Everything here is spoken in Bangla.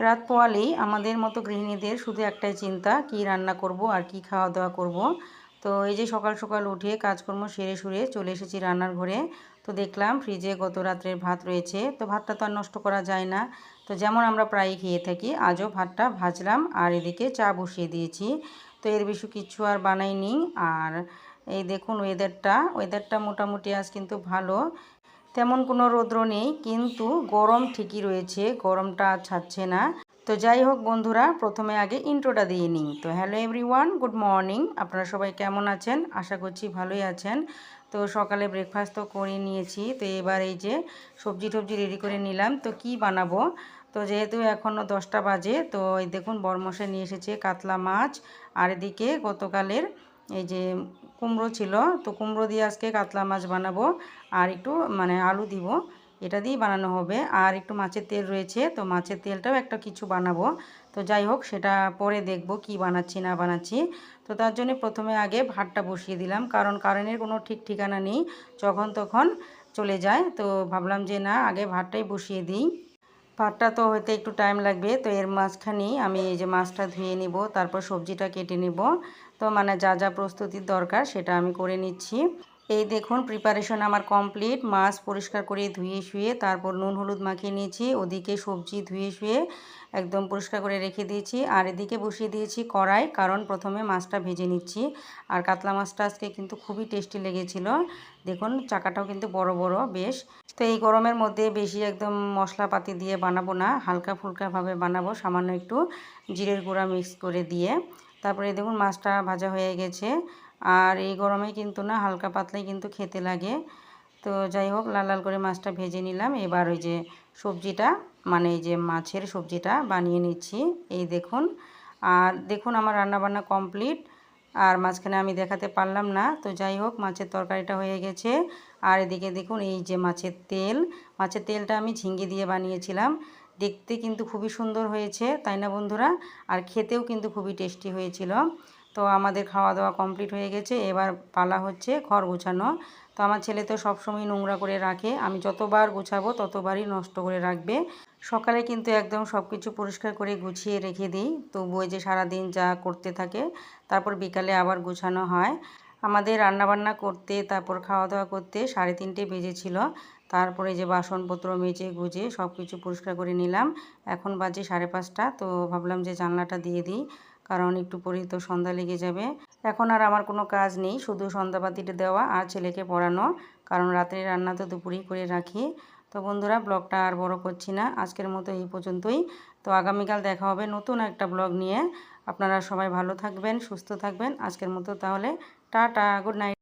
রাত পোয়ালেই আমাদের মতো গৃহিণীদের শুধু একটাই চিন্তা, কি রান্না করব আর কি খাওয়া দাওয়া করব। তো এই যে সকাল সকাল উঠে কাজকর্ম সেরে সুরে চলে এসেছি রান্নার ঘরে। তো দেখলাম ফ্রিজে গত রাত্রের ভাত রয়েছে। তো ভাতটা তো আর নষ্ট করা যায় না। তো যেমন আমরা প্রায়ই খেয়ে থাকি, আজও ভাতটা ভাজলাম আর এদিকে চা বসিয়ে দিয়েছি। তো এর বেশি কিছু আর বানাইনি। আর এই দেখুন ওয়েদারটা ওয়েদারটা মোটামুটি আজ কিন্তু ভালো। তেমন কোনো রৌদ্র নেই, কিন্তু গরম ঠিকই রয়েছে, গরমটা ছাড়ছে না। তো যাই হোক বন্ধুরা, প্রথমে আগে ইন্ট্রোটা দিয়ে নিই। তো হ্যালো এভরিওয়ান গুড মর্নিং আপনারা সবাই কেমন আছেন? আশা করছি ভালোই আছেন। তো সকালে ব্রেকফাস্ট তো করে নিয়েছি। তো এবার এই যে সবজি টবজি রেডি করে নিলাম। তো কি বানাবো? তো যেহেতু এখনও দশটা বাজে, তো এই দেখুন বরমশাই নিয়ে এসেছে কাতলা মাছ। আর এদিকে গতকালের এই যে কুমড়ো ছিল, তো কুমড়ো দিয়ে আজকে কাতলা মাছ বানাবো। আর একটু মানে আলু দিব, এটা দিয়েই বানানো হবে। আর একটু মাছের তেল রয়েছে, তো মাছের তেলটাও একটা কিছু বানাবো। তো যাই হোক, সেটা পরে দেখব কি বানাচ্ছি, না বানাচ্ছি। তো তার জন্য প্রথমে আগে ভাতটা বসিয়ে দিলাম, কারণ কারেন্টের কোনো ঠিক ঠিকানা নেই। যখন তখন চলে যায়, তো ভাবলাম যে না, আগে ভাতটাই বসিয়ে দিই। ভাতটা তো হইতে একটু টাইম লাগবে, তো এর মাঝখানেই আমি এই যে মাছটা ধুয়ে নিব, তারপর সবজিটা কেটে নিব। তো মানে যা যা প্রস্তুতির দরকার সেটা আমি করে নিচ্ছি। এই দেখুন প্রিপারেশন আমার কমপ্লিট মাছ পরিষ্কার করে ধুয়ে শুয়ে, তারপর নুন হলুদ মাখিয়ে নিয়েছি। ওদিকে সবজি ধুয়ে শুয়ে একদম পরিষ্কার করে রেখে দিয়েছি। আর এদিকে বসিয়ে দিয়েছি কড়াই, কারণ প্রথমে মাছটা ভেজে নিচ্ছি। আর কাতলা মাছটা আজকে কিন্তু খুবই টেস্টি লেগেছিল। দেখুন, চাকাটাও কিন্তু বড় বড়, বেশ। তো এই গরমের মধ্যে বেশি একদম মশলাপাতি দিয়ে বানাবো না। হালকা ফুলকাভাবে বানাবো, সামান্য একটু জিরের গুঁড়া মিক্স করে দিয়ে। তারপরে দেখুন, মাছটা ভাজা হয়ে গেছে। আর এই গরমে কিন্তু না, হালকা পাতলাই কিন্তু খেতে লাগে। তো যাই হোক, লাল লাল করে মাছটা ভেজে নিলাম। এবার ওই যে সবজিটা মানে এই যে মাছের সবজিটা বানিয়ে নিচ্ছি। এই দেখুন, আর দেখুন আমার রান্নাবান্না কমপ্লিট। আর মাঝখানে আমি দেখাতে পারলাম না। তো যাই হোক, মাছের তরকারিটা হয়ে গেছে। আর এদিকে দেখুন, এই যে মাছের তেল, মাছের তেলটা আমি ঝিঙ্গে দিয়ে বানিয়েছিলাম। দেখতে কিন্তু খুবই সুন্দর হয়েছে, তাই না বন্ধুরা? আর খেতেও কিন্তু খুবই টেস্টি হয়েছিল। তো আমাদের খাওয়া দাওয়া কমপ্লিট হয়ে গেছে। এবার পালা হচ্ছে ঘর গোছানো। তো আমার ছেলে তো সবসময় নোংরা করে রাখে। আমি যতবার গোছাবো ততবারই নষ্ট করে রাখবে। সকালে কিন্তু একদম সব কিছু পরিষ্কার করে গুছিয়ে রেখে দিই। তবুও যে সারাদিন যা করতে থাকে, তারপর বিকালে আবার গোছানো হয়। আমাদের রান্নাবান্না করতে, তারপর খাওয়া দাওয়া করতে সাড়ে তিনটে বেজেছিল। তারপরে যে বাসনপত্র মেজে গুজে সব কিছু পরিষ্কার করে নিলাম। এখন বাজে সাড়ে পাঁচটা। তো ভাবলাম যে জানলাটা দিয়ে দিই। কারণ একটু পরেই তো সন্ধ্যা লেগে যাবে। এখন আর আমার কোনো কাজ নেই, শুধু সন্ধ্যাবাতিটা দেওয়া আর ছেলেকে পড়ানো, কারণ রাত্রে রান্না তো দুপুরেই করে রাখি। তো বন্ধুরা, ব্লগটা আর বড় করছি না, আজকের মতো এই পর্যন্তই। তো আগামীকাল দেখা হবে নতুন একটা ব্লগ নিয়ে। আপনারা সবাই ভালো থাকবেন, সুস্থ থাকবেন। আজকের মতো তাহলে, টাটা, গুড নাইট।